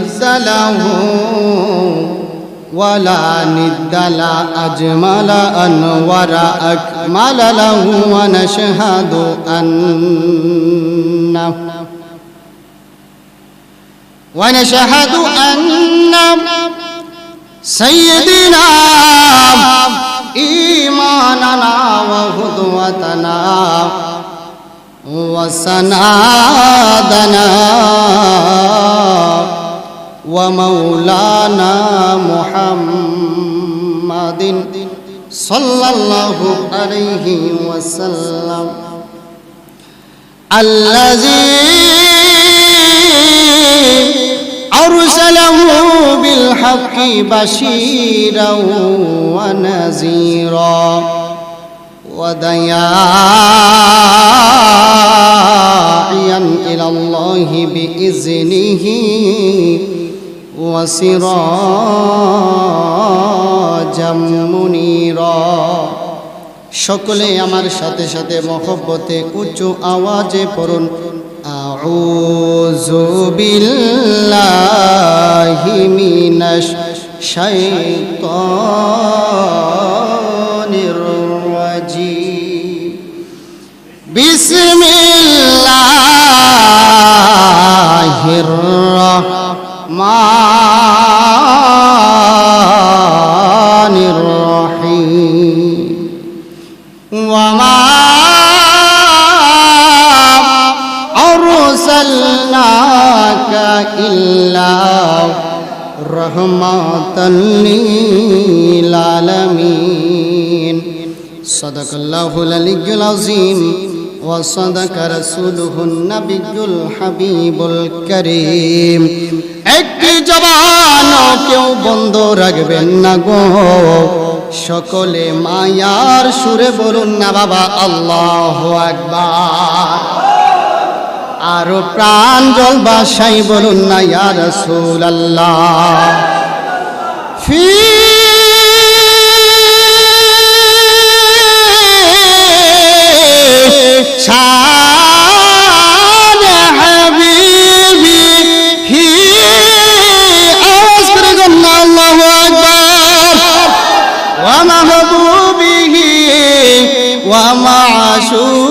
زد له ولا ند لا أجمل أنور أكمل له ونشهد أن ونشهد أن سيدنا إيماننا وهدوتنا وسنادنا ومولانا محمد صلى الله عليه وسلم. الذي أرسله بالحق بشيرا ونذيرا ودياعيا إلى الله بإذنه মুনিরা। সকলে আমার সাথে সাথে মহব্বতে উচ্চ আওয়াজে পড়ুন। আউযু বিল্লাহি মিনাশ শাইতানির রাজিম। বিসমিল্লাহির রহমান إلا رحمة للعالمين صدق الله العلي العظيم وصدق رسوله النبي الحبيب الكريم একটি জবান কেউ বন্ধ রাখবেন না গো সকলে মায়ার সুরে বলুন না বাবা আল্লাহ একবার আরো প্রাণ জল বাসাই বলুন না ইয়া রসুল আল্লাহ ফি শান হাবিবি হি আওয়াজ করে গন্না আল্লাহু আকবার ومحبوبه ومعشوقه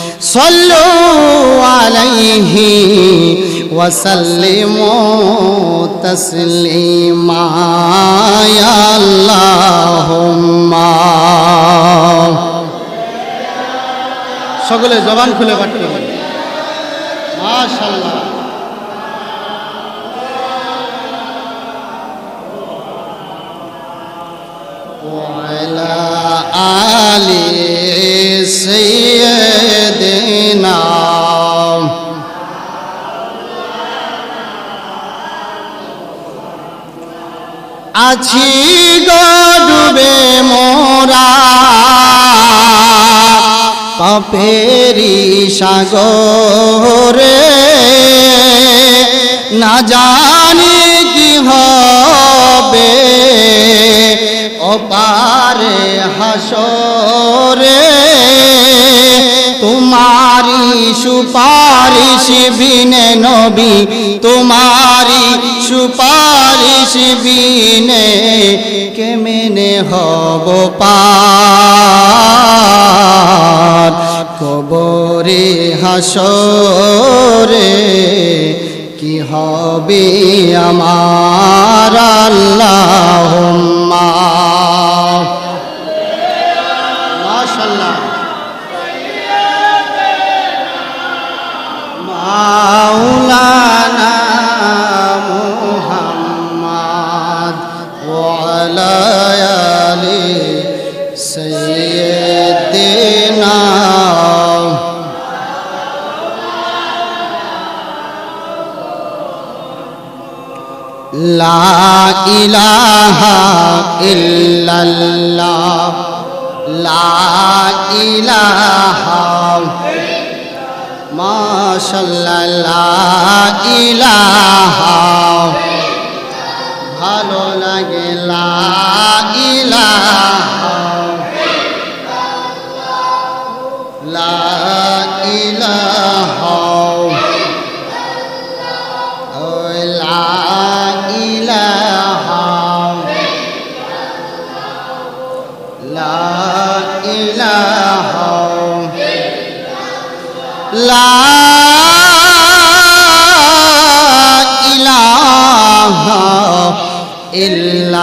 صلوا عليه وسلموا تسليما يا اللهم সকলে জবান খুলে পাঠ করবেন মাশাআল্লাহ وعلى آل আছি গডুবে মোরা। পাপেরি সাগরে না জানি কি হবে। অপারে হাসরে তোমারি সুপারিশ বিনে নবী তোমারি সুপারিশ বিনে কেমনে হব পার? কবরে হাসরে কি হবে আমার?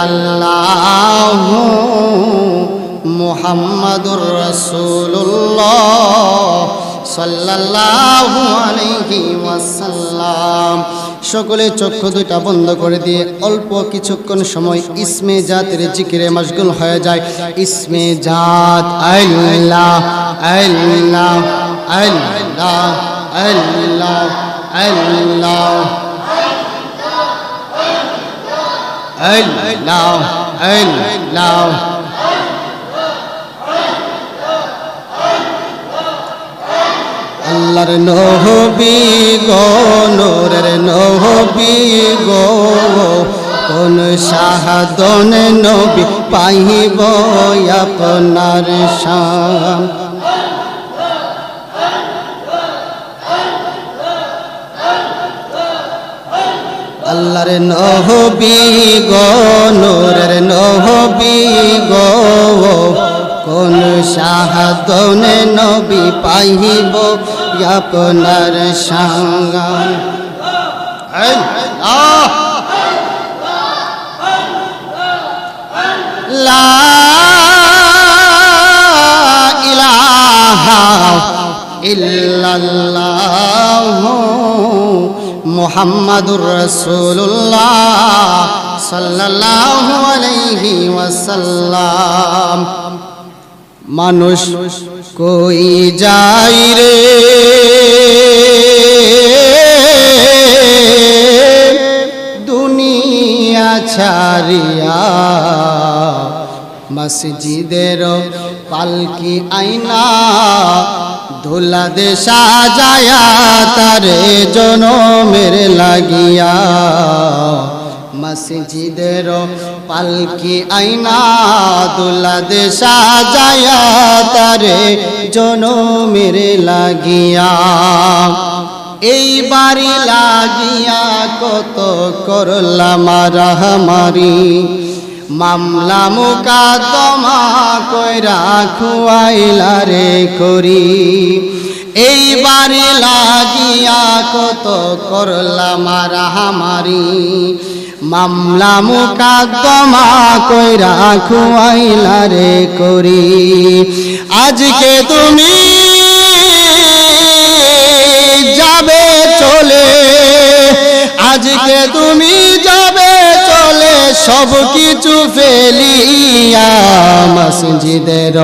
ইল্লাল্লাহ মুহাম্মাদুর রাসূলুল্লাহ সাল্লাল্লাহু আলাইহি ওয়াসাল্লাম। সকলে চক্ষু দুইটা বন্ধ করে দিয়ে অল্প কিছুক্ষণ সময় ইসমে জাতের জিকিরে মশগুল হয়ে যায়। ইসমে জাত, আল্লাহ আল্লাহ আল্লাহ আল্লাহ আল্লাহ। আল্লাহ আল্লাহ। আল্লাহর নহবি গো নূরের নহবি গো কোন শাহাদন নবী পাইব আপনার শাম আল্লাহর নহবি গো, নূরের নহবি গো, কোন শাহাদনে নবী পাইব আপনার সাঙ্গান লা ইলাহা ইল্লাল্লাহ। মুহাম্মাদুর রাসূলুল্লাহ সাল্লাল্লাহু আলাইহি ওয়াসাল্লাম। মানুষ কই যাই রে? দুনিয়া ছাড়িয়া মসজিদের পালকি আইনা, ধুলা দে সাজায়া তারে জনমের লাগিয়া। মসজিদের পালকি আইনা দুলা দে সাজায়া তারে জনমের লাগিয়া। এই বাড়ি লাগিয়া কত করলাম রাহমারি মামলা মুকাদমা কইরা খুয়াইলা রে করি এই বাড়ি লাগিয়া কত করলাম রাহামারি মামলা মুকাদমা কইরা খুয়াইলা রে করি আজকে তুমি যাবে চলে। আজকে তুমি যাবে সব কিছু ফেলিয়া মসজিদের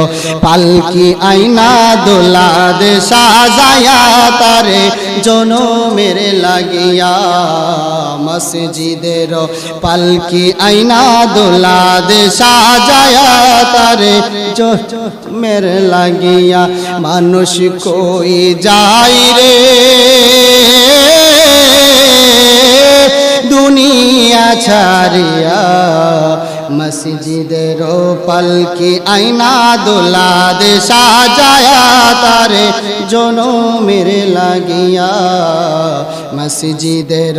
পালকি আইনা দোলা দে সাজায়া তারে জনমের লাগিয়া মসজিদের পালকি আইনা দোলা দে সাজায়া তারে জনমের লাগিয়া মানুষ কই যাই রে? দুনিয়া ছাড়িয়া মসজিদের পালকি আইনা দোলা দে সাজায়া তারে জনমের লাগিয়া মসজিদের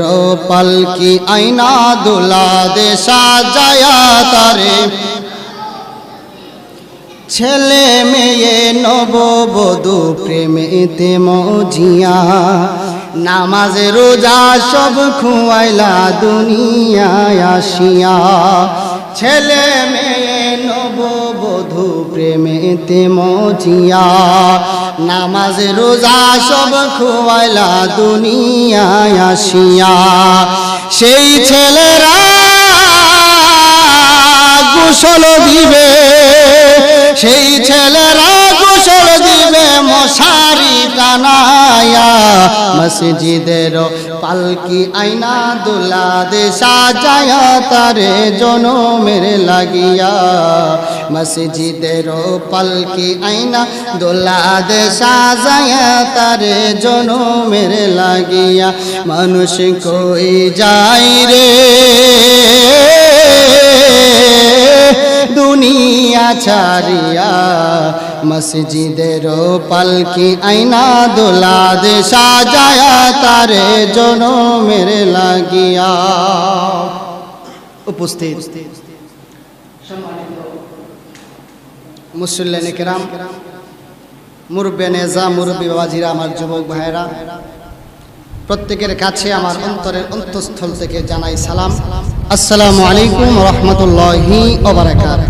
পালকি আইনা দোলা দে সাজায়া তারে ছেলে মেয়ে নববধূ প্রেমেতে মজিয়া নামাজে রোজা সব খুয়াইলা দুনিয়ায় আসিয়া। ছেলে মেয়ে, নববধূ প্রেমেতে মজিয়া। নামাজে রোজা সব খুয়াইলা দুনিয়ায় আসিয়া। সেই ছেলেরা গোসল দিবে, সেই ছেলেরা গোসল দিবে মশারি টানায়া মসজিদের পালকি আইনা দুলা দে সাজায়া তারে জনমের লাগিয়া। মসজিদের পালকি আইনা দোলা দে সাজায়া তারে জনমের লাগিয়া। মানুষ কই যাই রে? দুনিয়া ছাড়িয়া মসজিদের পালকি আইনা দোলা দে সাজায়া তারে জনমের লাগিয়া। উপস্থিত। মুসল্লেন কেরাম, মুরব্বে নেজা, মুরব্বী বাবাজিরা, আমার যুবক ভাইরা প্রত্যেকের কাছে আমার অন্তরের অন্তঃস্থল থেকে জানাই সালাম। আসসালামু আলাইকুম রহমতুল্লাহি ওবারাকাত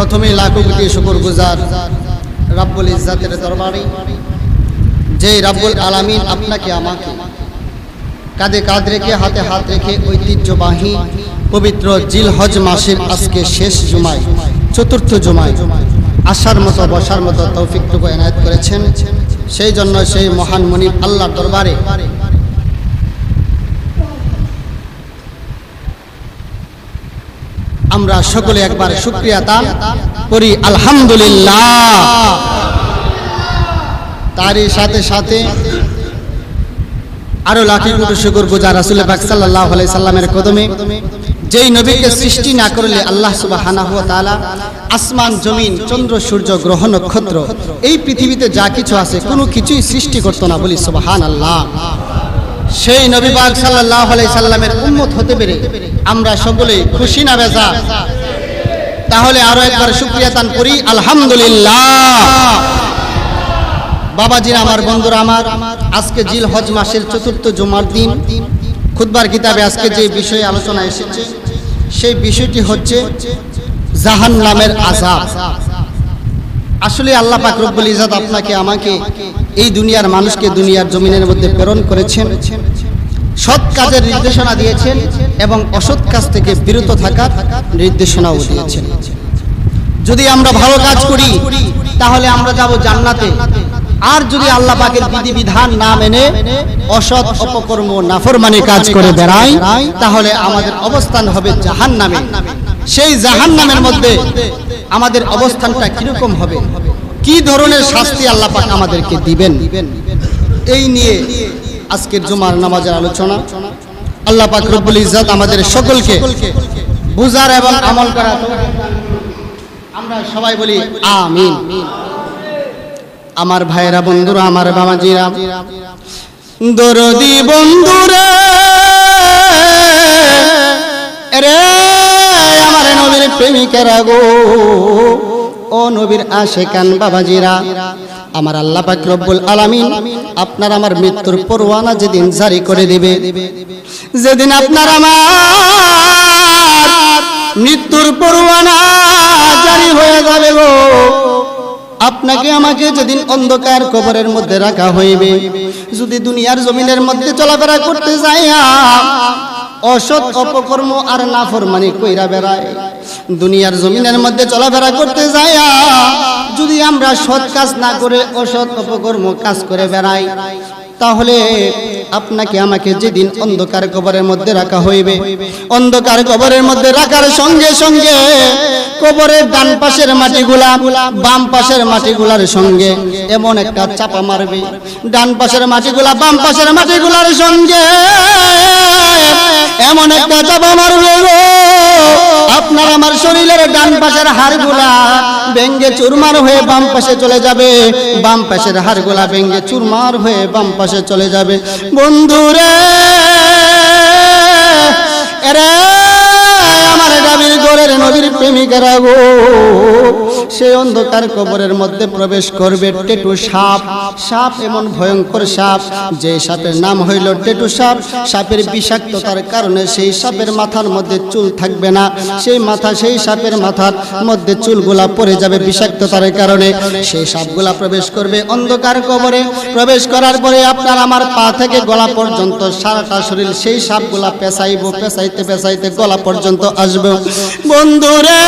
প্রথমে লাখো কোটি শুকর গুজার রাব্বুল ইজ্জাতের দরবারে যে রাব্বুল আলামিন আপনাকে, আমাকে কাঁধে কাঁধ রেখে, হাতে হাত রেখে ঐতিহ্যবাহী পবিত্র জিল হজ মাসের আজকে শেষ জুমায়, চতুর্থ জুমায় আসার মতো, বসার মতো তৌফিকটুকু এনায়ত করেছেন। সেই জন্য সেই মহান মনিব আল্লাহ দরবারে আমরা সকলে একবার শুক্রিয়া তান করি, আলহামদুলিল্লাহ। তারই সাথে সাথে আরও লাখি কোটি শুকর গুজার রাসুল পাক আলাইহি সাল্লামের কদমে যেই নবীকে সৃষ্টি না করলে আল্লাহ তাআলা আসমান, জমিন, চন্দ্র, সূর্য, গ্রহ, নক্ষত্র, এই পৃথিবীতে যা কিছু আছে কোনো কিছুই সৃষ্টি করতো না বলি সুবহানাল্লাহ। সেই নবী পাক সাল্লাল্লাহু আলাইহি সাল্লামের উম্মত হতে পেরে আমরা সকলে খুশি না বেজা? তাহলে আরও একবার শুকরিয়া তান করি, আলহামদুলিল্লাহ। বাবাজির, আমার বন্ধুরা, আমার আজকে জিল হজ মাসের চতুর্থ জুমার দিন। খুদবার কিতাবে আজকে যে বিষয়ে আলোচনা এসেছে, সেই বিষয়টি হচ্ছে জাহান নামের আজাব আসলে আল্লাহ পাক রব্বুল ইজাদ আপনাকে, আমাকে এই দুনিয়ার মানুষকে দুনিয়ার জমিনের মধ্যে প্রেরণ করেছেন, সৎ কাজের নির্দেশনা দিয়েছেন এবং অসৎ কাজ থেকে বিরত থাকার নির্দেশনাও দিয়েছেন। যদি আমরা ভালো কাজ করি, তাহলে আমরা যাব জান্নাতে। আর যদি আল্লাহ পাকের বিধি বিধান না মেনে, অসৎ অপকর্ম, নাফরমানি কাজ করে বেড়াই, তাহলে আমাদের অবস্থান হবে জাহান নামে সেই জাহান নামের মধ্যে আমাদের অবস্থানটা কীরকম হবে? কি ধরনের শাস্তি আল্লাহ পাক আমাদেরকে দিবেন? এই নিয়ে আজকের জুমার নামাজের আলোচনা। আল্লাহ পাক রব্বুল ইজ্জাত আমাদের সকলকে বুজার এবং আমল করা আমরা সবাই বলি আমিন। আমার ভাইরা বন্ধুরা, আমার বাবাজিরা, দরদি বন্ধুরা রে আমার নবীর প্রেমিকেরা গো। ও নবীর আশেকান বাবাজিরা, আমার আল্লাহ পাক রব্বুল আলামিন আপনার আমার মৃত্যুর পরোয়ানা যেদিন জারি করে দিবে, যেদিন আপনার আমার মৃত্যুর পরোয়ানা জারি হয়ে যাবে গো। আপনাকে আমাকে যেদিন অন্ধকার কবরের মধ্যে রাখা হইবে, যদি দুনিয়ার জমিনের মধ্যে চলাফেরা করতে যাই অসৎ অপকর্ম আর নাফরমানি কইরা বেড়ায়। দুনিয়ার জমিনের মধ্যে চলাফেরা করতে যাই যদি আমরা সৎ কাজ না করে অসৎ অপকর্ম কাজ করে বেড়াই, তাহলে আপনাকে আমাকে যেদিন অন্ধকার কবরের মধ্যে রাখা হইবে, অন্ধকার কবরের মধ্যে রাখার সঙ্গে সঙ্গে কবরের ডান পাশের মাটিগুলা, বাম পাশের মাটিগুলার সঙ্গে এমন একটা চাপা মারবে। ডান পাশের মাটিগুলা, বাম পাশের মাটিগুলার সঙ্গে এমন একটা চাপা মারবে আপনার আমার শরীরের ডান পাশের হাড়গুলা ব্যঙ্গে চুরমার হয়ে বাম পাশে চলে যাবে, বাম পাশের হাড়গুলা ব্যঙ্গে চুরমার হয়ে বাম পাশে চলে যাবে। বন্ধুরে আমার গাবির গোরের নবীর প্রেমিকারা গো। সে অন্ধকার কবরের মধ্যে প্রবেশ করবে টেটু সাপ। সাপ এমন ভয়ঙ্কর সাপ, যে সাপের নাম হইল টেটু সাপ। সাপের বিষাক্ততার কারণে সেই সাপের মাথার মধ্যে চুল থাকবে না। সেই মাথা সেই সাপের মাথার মধ্যে চুলগুলা পড়ে যাবে বিষাক্ততার কারণে। সেই সাপগুলা প্রবেশ করবে অন্ধকার কবরে। প্রবেশ করার পরে আপনার আমার পা থেকে গলা পর্যন্ত সারাটা শরীর সেই সাপগুলা পেঁচাইব, পেঁচাইতে পেঁচাইতে গলা পর্যন্ত আসবে। বন্ধুরে!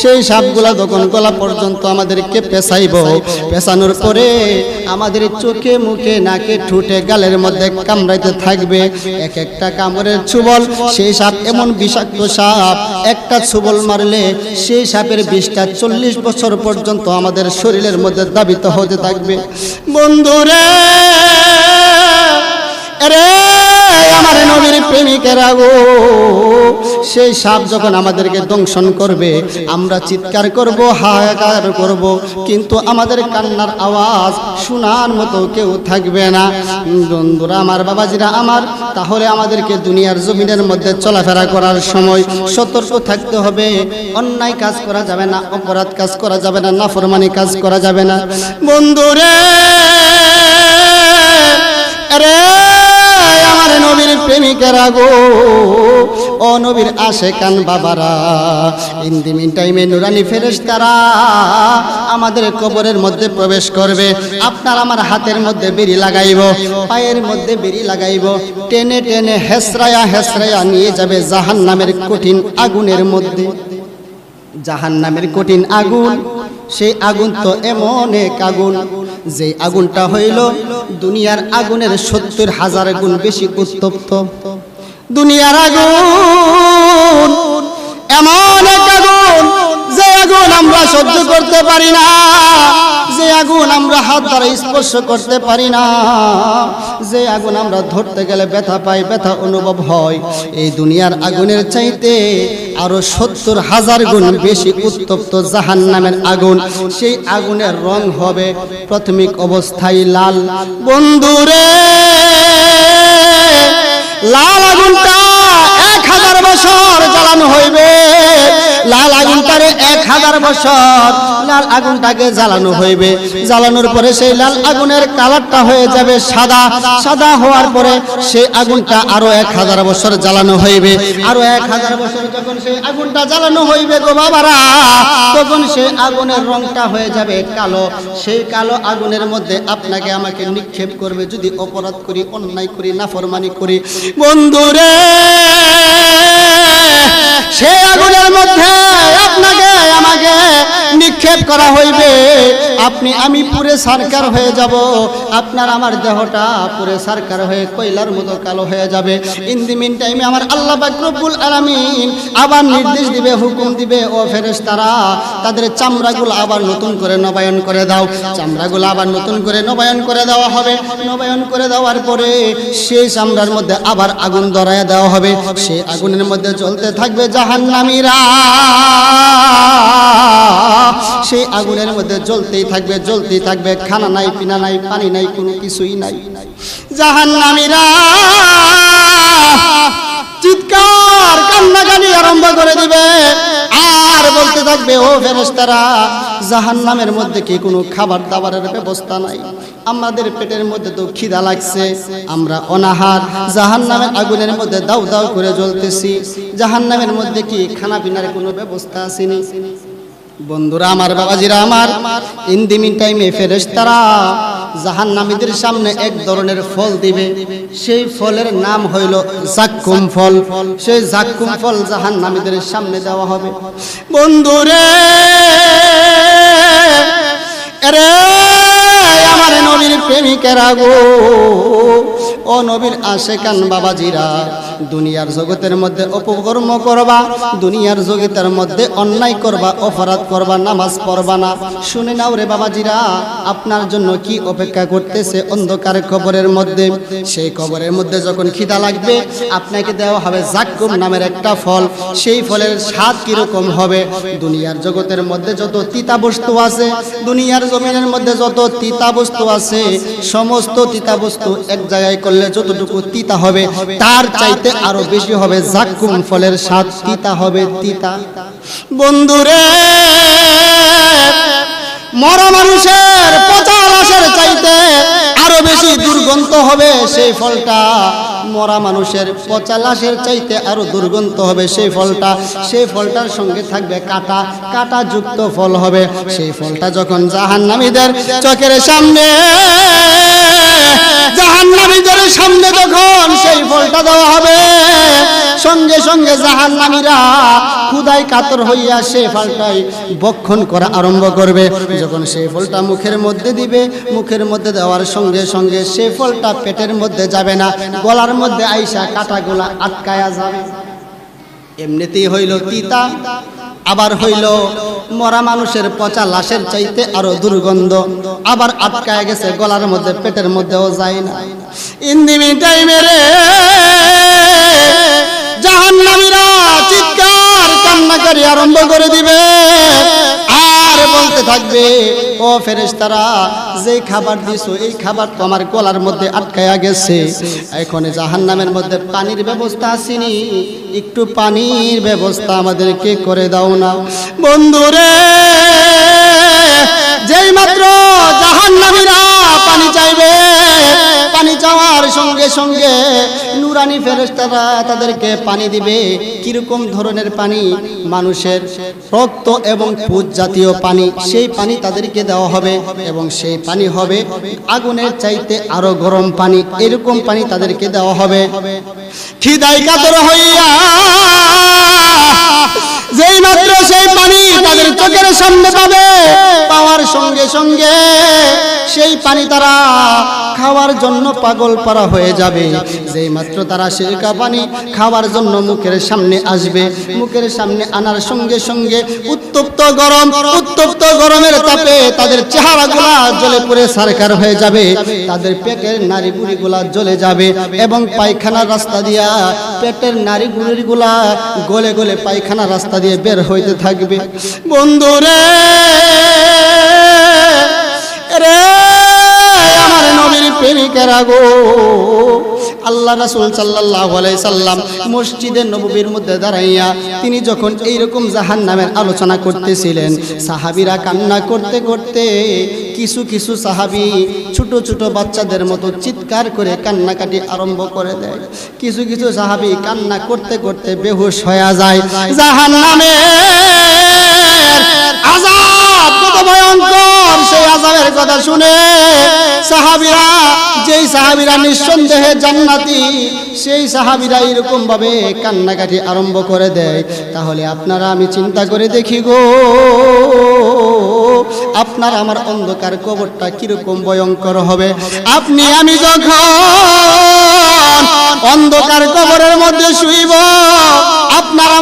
সেই সাপগুলা গলা পর্যন্ত আমাদেরকে পেশাইব পেশানোর পরে আমাদের চোখে মুখে নাকে ঠুটে গালের মধ্যে কামড়াইতে থাকবে। এক একটা কামড়ের ছুবল, সেই সাপ এমন বিষাক্ত সাপ। একটা ছুবল মারলে সেই সাপের বিষটা চল্লিশ বছর পর্যন্ত আমাদের শরীরের মধ্যে দাবিত হতে থাকবে। বন্ধুরে আরে প্রেমিকেরা গো? সেই সাপ যখন আমাদেরকে দংশন করবে, আমরা চিৎকার করব, হাহাকার করব, কিন্তু আমাদের কান্নার আওয়াজ শোনার মতো কেউ থাকবে না। বন্ধুরা, আমার বাবাজিরা আমার, তাহলে আমাদেরকে দুনিয়ার জমিনের মধ্যে চলাফেরা করার সময় সতর্ক থাকতে হবে। অন্যায় কাজ করা যাবে না, অপরাধ কাজ করা যাবে না, নাফরমানি কাজ করা যাবে না। বন্ধুরে প্রেমিকেরা গো ও নবীর আশে কান বাবারা ইন্দিমিন টাইমে নুরানি ফেরেশতারা আমাদের কবরের মধ্যে প্রবেশ করবে। আপনার আমার হাতের মধ্যে বেরি লাগাইব, পায়ের মধ্যে বেরি লাগাইব। টেনে টেনে হেসরায়া হেসরায়া নিয়ে যাবে জাহান নামের কঠিন আগুনের মধ্যে। জাহান নামের কঠিন আগুন, সেই আগুন তো এমন এক আগুন। যে আগুনটা হইল, দুনিয়ার আগুনের সত্তর হাজার গুণ বেশি উত্তপ্ত। দুনিয়ার আগুন, এমন এক আগুন যে আগুন আমরা সহ্য করতে পারি না। যে আগুন আমরা হাত দ্বারা স্পর্শ করতে পারি না, যে আগুন আমরা ধরতে গেলে ব্যথা পাই ব্যথা অনুভব হয়, এই দুনিয়ার আগুনের চাইতে আরও সত্তর হাজার গুণ বেশি উত্তপ্ত জাহান নামের আগুন, সেই আগুনের রং হবে প্রাথমিক অবস্থায় লাল। বন্ধুরে লাল আগুনটা এক হাজার বছর জ্বালানো হইবে। লাল আগুনটারে এক হাজার বছর লাল আগুনটাকে জ্বালানো হইবে। জ্বালানোর পরে সেই লাল আগুনের কালারটা হয়ে যাবে সাদা। সাদা হওয়ার পরে সেই আগুনটা আরও এক হাজার বছর জ্বালানো হইবে। আরও এক হাজার বছর যখন সেই আগুনটা জ্বালানো হইবে গো বাবারা, তখন সেই আগুনের রংটা হয়ে যাবে কালো। সেই কালো আগুনের মধ্যে আপনাকে আমাকে নিক্ষেপ করবে যদি অপরাধ করি, অন্যায় করি, নাফরমানি করি। বন্ধুরে, সেই আগুনের মধ্যে আপনাকে আমাকে নিক্ষেপ করা হইবে। আপনি, আমি পুরে সারকার হয়ে যাব। আপনার আমার দেহটা পুরে সারকার হয়ে কয়লার মতো কালো হয়ে যাবে। ইন দি মিন টাইমে আমার আল্লাহ বাকরবুল আলামিন আবার নির্দেশ দিবে, হুকুম দিবে, ও ফেরেস তারা তাদের চামড়াগুলো আবার নতুন করে নবায়ন করে দাও। চামড়াগুলো আবার নতুন করে নবায়ন করে দেওয়া হবে। নবায়ন করে দেওয়ার পরে সেই চামড়ার মধ্যে আবার আগুন ধরায় দেওয়া হবে। সেই আগুনের মধ্যে চলতে থাকবে জাহান্নামীরা। সেই আগুনের মধ্যে জ্বলতেই থাকবে জ্বলতেই থাকবে। খানা নাই, পিনা নাই, পানি নাই, কোনো কিছুই নাই। জাহান্নামীরা চিৎকার, কান্নাকানি আরম্ভ করে দিবে। আর বলতে থাকবে, ও ফেরেশতারা, জাহান্নামের মধ্যে কি কোনো খাবার দাবারের ব্যবস্থা নাই? আমাদের পেটের মধ্যে তো খিদা লাগছে, আমরা অনাহার। জাহান্নামের আগুনের মধ্যে দাউ দাউ করে জ্বলতেছি। জাহান্নামের মধ্যে কি খানা পিনার কোনো ব্যবস্থা আসেনি বন্ধুরা আমার বাবাজিরা আমার ইন্দিমিন টাইমে ফেরেশতারা জাহান্নামীদের সামনে এক ধরনের ফল দিবে। সেই ফলের নাম হইল জাক্কুম ফল। সেই জাক্কুম ফল জাহান্নামীদের সামনে দেওয়া হবে। বন্ধুরে আমার নবীর প্রেমিকেরা গো, ও নবীর আশেকান বাবাজিরা দুনিয়ার জগতের মধ্যে অপকর্ম করবা, দুনিয়ার জগতের মধ্যে অন্যায় করবা, অপরাধ করবা, নামাজ পড়বা না। শুনে নাও রে বাবাজিরা, আপনার জন্য কি অপেক্ষা করতেছে অন্ধকার কবরের মধ্যে? সেই কবরের মধ্যে যখন খিদা লাগবে, আপনাকে দেওয়া হবে জাক্কুম নামের একটা ফল। সেই ফলের স্বাদ কীরকম হবে? দুনিয়ার জগতের মধ্যে যত তিতা বস্তু আছে, দুনিয়ার জমিনের মধ্যে যত তিতা বস্তু আছে, সমস্ত তিতা বস্তু এক জায়গায় করলে যতটুকু তিতা হবে, তার চাইতে আরও বেশি হবে জাক্কুম, ফলের স্বাদ তিতা হবে তিতা। বন্ধুরে মরা মানুষের পচা লাশের চাইতে আরও বেশি দুর্গন্ধ হবে সেই ফলটা। মরা মানুষের পচা লাশের চাইতে আরও দুর্গন্ধ হবে সেই ফলটা। সেই ফলটার সঙ্গে থাকবে কাটা। কাটা যুক্ত ফল হবে। সেই ফলটা যখন জাহান্নামীদের চোখের সামনে, জাহান্নামীদের সামনে যখন সেই ফলটা দেওয়া হবে। সঙ্গে সঙ্গে জাহান্নামীরা খুদাই কাতর হইয়া সে ফলটাই বক্ষণ করা আরম্ভ করবে। যখন সেই ফলটা মুখের মধ্যে দিবে, মুখের মধ্যে দেওয়ার সঙ্গে সঙ্গে সে ফলটা পেটের মধ্যে যাবে না, গলার মধ্যে আইসা কাটাগুলা আটকায়া যাবে। এমনিতেই হইল তিতা, আবার হইল মরা মানুষের পচা লাশের চাইতে আরও দুর্গন্ধ, আবার আটকায় গেছে গলার মধ্যে, পেটের মধ্যেও যায় না। ইন্দিমি টাইমে রে জাহান্নামীরা চিৎকার আরম্ভ করে দিবে। আর বলতে থাকবে, ও যে খাবার দিছো, এই খাবার তো আমার গলার মধ্যে আটকায়া গেছে। এখন জাহান্নামের মধ্যে পানির ব্যবস্থা আসেনি। একটু পানির ব্যবস্থা আমাদেরকে করে দাও না। বন্ধুরে যেই মাত্র সঙ্গে সঙ্গে নুরানি ফেরেশতারা তাদেরকে পানি দিবে। কীরকম ধরনের পানি? মানুষের রক্ত এবং পুজ জাতীয় পানি। সেই পানি তাদেরকে দেওয়া হবে এবং সেই পানি হবে আগুনের চাইতে আরও গরম পানি। এরকম পানি তাদেরকে দেওয়া হবে। খিদাই কাতর হইয়া যেই মাত্র সেই পানি তাদের চোখের সামনে পাবে। পাওয়ার সঙ্গে সঙ্গে সেই পানি তারা খাওয়ার জন্য পাগল পারা হয়ে যাবে। যেই মাত্র তারা সেই পানি খাওয়ার জন্য মুখের সামনে আসবে। মুখের সামনে আনার সঙ্গে সঙ্গে উত্তপ্ত গরম, উত্তপ্ত গরমের তাপে তাদের চেহারাগুলা জ্বলে পুড়ে সারকার হয়ে যাবে। তাদের পেটের নারী বুড়িগুলা জ্বলে যাবে এবং পায়খানার রাস্তা দিয়া পেটের নারী বুড়িগুলা গলে গলে পায়খানা রাস্তা দিয়ে বের হইতে থাকবে। বন্ধুরে, রে, আমার নবীর প্রেমিকেরা গো আল্লাহ রাসূল আলাইহি সাল্লাম মসজিদে নববীর মধ্যে দাঁড়াইয়া তিনি যখন এইরকম জাহান্নামের আলোচনা করতেছিলেন, সাহাবীরা কান্না করতে করতে কিছু কিছু সাহাবী ছোট ছোট বাচ্চাদের মতো চিৎকার করে কান্নাকাটি আরম্ভ করে দেয়। কিছু কিছু সাহাবী কান্না করতে করতে বেহুশ হয়ে যায়। জাহান্নামের সেই সাহাবীরা এরকম ভাবে কান্নাকাটি আরম্ভ করে দেয়। তাহলে আপনারা আমি চিন্তা করে দেখি গো, আপনার আমার অন্ধকার কবরটা কীরকম ভয়ঙ্কর হবে? আপনি আমি যখন অন্ধকার কবরের মধ্যে শুইব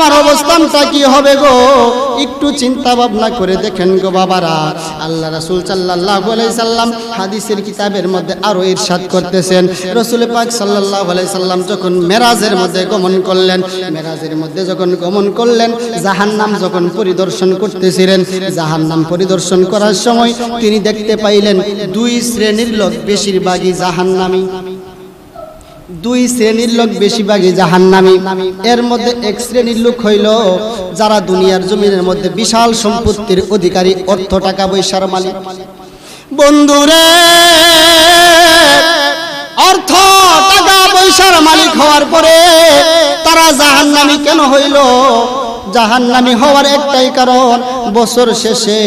আমার অবস্থানটা কি হবে গো? একটু চিন্তা ভাবনা করে দেখেন গো বাবারা। আল্লাহ রাসুল আলাইহি সাল্লাম হাদিসের কিতাবের মধ্যে আরও ইরশাদ করতেছেন। রাসূল পাক আলাইহি সাল্লাম যখন মেরাজের মধ্যে গমন করলেন, মেরাজের মধ্যে যখন গমন করলেন, জাহান্নাম যখন পরিদর্শন করতেছিলেন, জাহান্নাম পরিদর্শন করার সময় তিনি দেখতে পাইলেন দুই শ্রেণির লোক বেশিরভাগই জাহান্নামী। দুই শ্রেণির লোক বেশিরভাগই জাহান্নামী। এর মধ্যে এক শ্রেণির লোক হইল যারা দুনিয়ার জমিনের মধ্যে বিশাল সম্পত্তির অধিকারী, অর্থ, টাকা, পয়সার মালিক। বন্ধুরে, অর্থ, টাকা, পয়সার মালিক হওয়ার পরে তারা জাহান্নামি কেন হইল? জাহান্নামী হওয়ার একটাই কারণ, বছর শেষে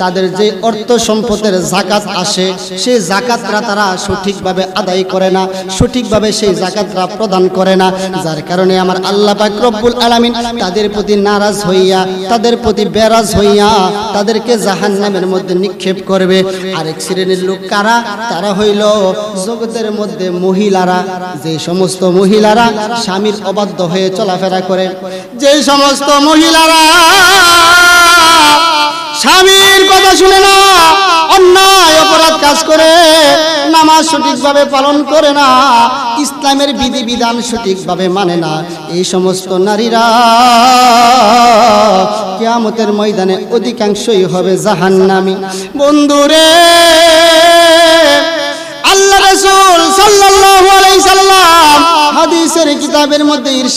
তাদের যে অর্থ সম্পদের জাকাত আসে সেই জাকাতরা তারা সঠিকভাবে আদায় করে না, সঠিকভাবে সেই জাকাতরা প্রদান করে না। যার কারণে আমার আল্লাহ পাক রব্বুল আলামিন তাদের প্রতি নারাজ হইয়া, তাদের প্রতি বেরাজ হইয়া তাদেরকে জাহান্নামের মধ্যে নিক্ষেপ করবে। আরেক শ্রেণির লোক কারা? তারা হইল জগতের মধ্যে মহিলারা। যে সমস্ত মহিলারা স্বামীর অবাধ্য হয়ে চলাফেরা করে, যে সমস্ত মহিলারা, স্বামীর কথা শুনে না, অন্যায় অপরাধ কাজ করে, নামাজ সঠিকভাবে পালন করে না, ইসলামের বিধি বিধান সঠিকভাবে মানে না। এই সমস্ত নারীরা কেয়ামতের ময়দানে অধিকাংশই হবে জাহান্নামী। বন্ধুরে আল্লাহ রাসূল মধ্যে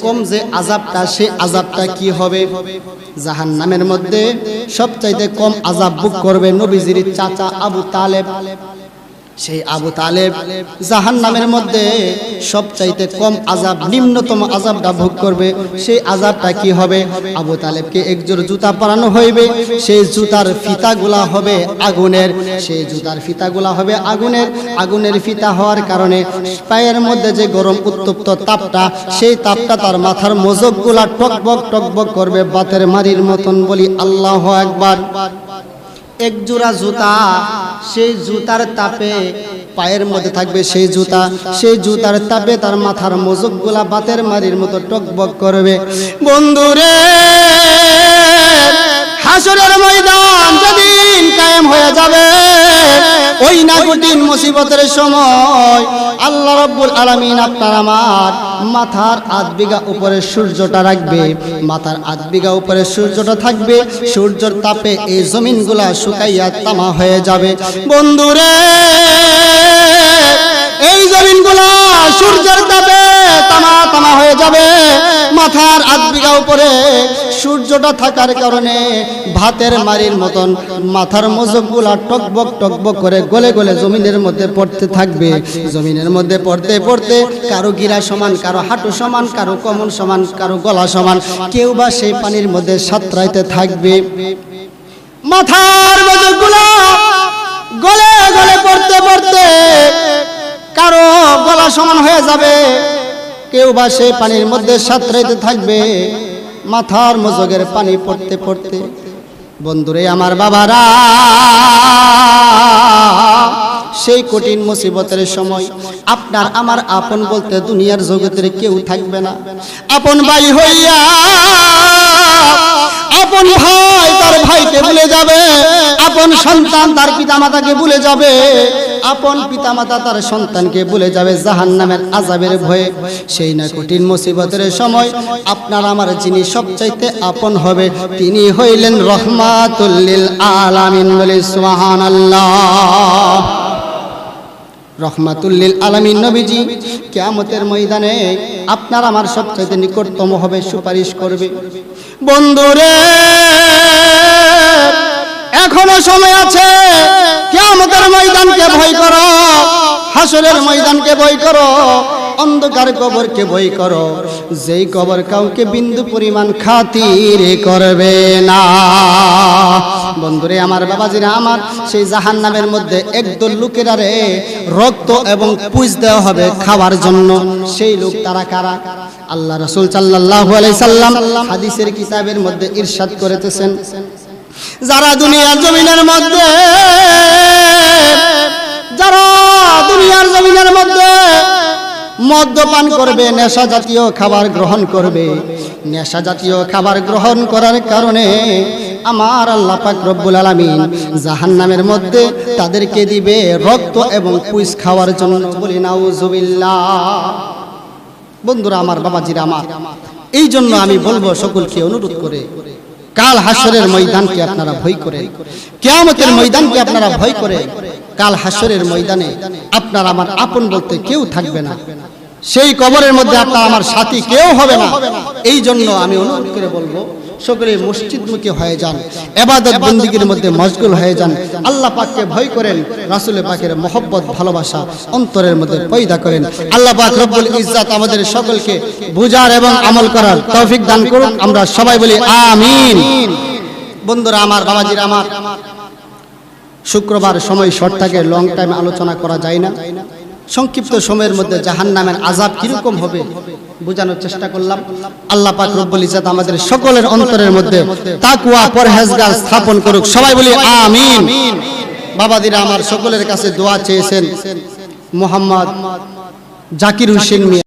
কম যে সেই কি হবে? জাহান্নামের মধ্যে সবচাইতে কম আযাব ভোগ করবে নবীজির চাচা আবু তালেব। সেই আবু তালেব জাহান নামের মধ্যে সবচাইতে কম আজাব নিম্নতম আজাবটা ভোগ করবে। সেই আজাবটা কি হবে? আবু তালেবকে একজোর জুতা পরানো হইবে। সেই জুতার ফিতাগুলা হবে আগুনের। সেই জুতার ফিতাগুলা হবে আগুনের। আগুনের ফিতা হওয়ার কারণে পায়ের মধ্যে যে গরম উত্তপ্ত তাপটা, সেই তাপটা তার মাথার মজকগুলা টকবক টকবক করবে, বাতের মারির মতন বলি আল্লাহ একবার এক জোড়া জুতা, সেই জুতার তাপে পায়ের মধ্যে থাকবে সেই জুতা, সেই জুতার তাপে তার মাথার মজকগুলা বাতের মারির মতো টকবক করবে। বন্ধুরে, হাসরের ময়দান যেদিন না কঠিন মুসিবতের সময় আল্লাহ রব্বুল আলমিন আপনার আমার মাথার আধ বিঘা উপরে সূর্যটা রাখবে। মাথার আধ বিঘা উপরে সূর্যটা থাকবে, সূর্যর তাপে এই জমিনগুলা শুকাইয়া তামা হয়ে যাবে। বন্ধুরে এই জমিনগুলা সূর্যের তাপে তামা তামা হয়ে যাবে। মাথার আধ বিঘা উপরে সূর্যটা থাকার কারণে ভাতের মারির মতন মাথার মজকগুলা টকবক টকবক করে গলে গলে জমিনের মধ্যে পড়তে থাকবে। জমিনের মধ্যে পড়তে পড়তে কারও গিরা সমান, কারও হাঁটু সমান, কারও কমন সমান, কারও গলা সমান, কেউ বা সেই পানির মধ্যে সাঁতরাইতে থাকবে। মাথার মজকগুলা গলে গলে পড়তে পড়তে কারও গলা সমান হয়ে যাবে। কেউ বা সেই পানির মধ্যে সাঁতরাইতে থাকবে। মাথার মজগের পানি পড়তে পড়তে। বন্ধুরে, আমার বাবারা, সেই কঠিন মুসিবতের সময় আপনার আমার আপন বলতে দুনিয়ার জগতের কেউ থাকবে না। আপন ভাই হইয়া, আপন ভাই তার ভাইকে ভুলে যাবে। আপন সন্তান তার পিতামাতাকে ভুলে যাবে। আপন পিতামাতা তার সন্তানকে বলে যাবে জাহান নামের আজাবের ভয়ে। সেই না কঠিন মুসিবতের সময় আপনার আমার যিনি সবচাইতে আপন হবে, তিনি হইলেন রহমাতুল্লিল আলামিন বলে সুবহানাল্লাহ। রহমাতুল্লিল আলামিন নবীজি, কিয়ামতের ময়দানে আপনার আমার সবচাইতে নিকটতম হবে, সুপারিশ করবে। বন্ধুরে এখনও সময় আছে। কিয়ামতের ময়দানকে ভয় করো, হাসরের ময়দানকে ভয় করো, অন্ধকার কবরকে ভয় করো। যেই কবর কাউকে বিন্দু পরিমাণ খাতির করবে না। বন্ধুরে, আমার বাবাজিরা, আমার সেই জাহান নামের মধ্যে একদল লোকেরা রে, রক্ত এবং পুজ দেওয়া হবে খাওয়ার জন্য। সেই লোক তারা কারা? আল্লাহ রসুল সাল্লাল্লাহু আলাইহি সাল্লাম হাদিসের কিতাবের মধ্যে ইরশাদ করেতেছেন যারা দুনিয়ার জমিনের মধ্যে, যারা দুনিয়ার জমিনের মধ্যে মদ্যপান করবে, নেশা জাতীয় খাবার গ্রহণ করবে, নেশা জাতীয় খাবার গ্রহণ করার কারণে আমার আল্লাহ পাক রব্বুল আলামিন জাহান্নামের মধ্যে তাদেরকে দিবে রক্ত এবং পুইস খাওয়ার জন্য বলি, নাউজুবিল্লাহ। বন্ধুরা, আমার বাবাজিরা, আমার। এই জন্য আমি বলব সকলকে অনুরোধ করে কাল হাসরের ময়দানকে আপনারা ভয় করে। কেয়ামতের ময়দানকে আপনারা ভয় করে। কাল হাসরের ময়দানে আপনার আমার আপন বলতে কেউ থাকবে না। সেই কবরের মধ্যে আপনার আমার সাথী কেউ হবে না। এই জন্য আমি অনুরোধ করে বলব, সকলে মসজিদমুখী হয়ে যান, এবাদত বন্দিগির মধ্যে মশগুল হয়ে যান। আল্লাহ পাককে ভয় করেন রাসুল পাকের মহব্বত, ভালোবাসা অন্তরের মধ্যে পয়দা করেন। আল্লাহ পাক রব্বুল ইজ্জাত আমাদের সকলকে বুঝার এবং আমল করার তৌফিক দান করুন আমরা সবাই বলি আমিন। বন্ধুরা আমার বাবাজিরা আমার শুক্রবার সময় শর্ট থাকে লং টাইম আলোচনা করা যায় না। সংক্ষিপ্ত সময়ের মধ্যে জাহান নামের আজাব কীরকম হবে, বোঝানোর চেষ্টা করলাম। আল্লাহ পাক রব্বুল ইজাত আমাদের সকলের অন্তরের মধ্যে তাকওয়া, পরহেজগার স্থাপন করুক। সবাই বলি আমিন। বাবাদিরা আমার সকলের কাছে দোয়া চেয়েছেন। মোহাম্মদ জাকির হোসেন মিয়া।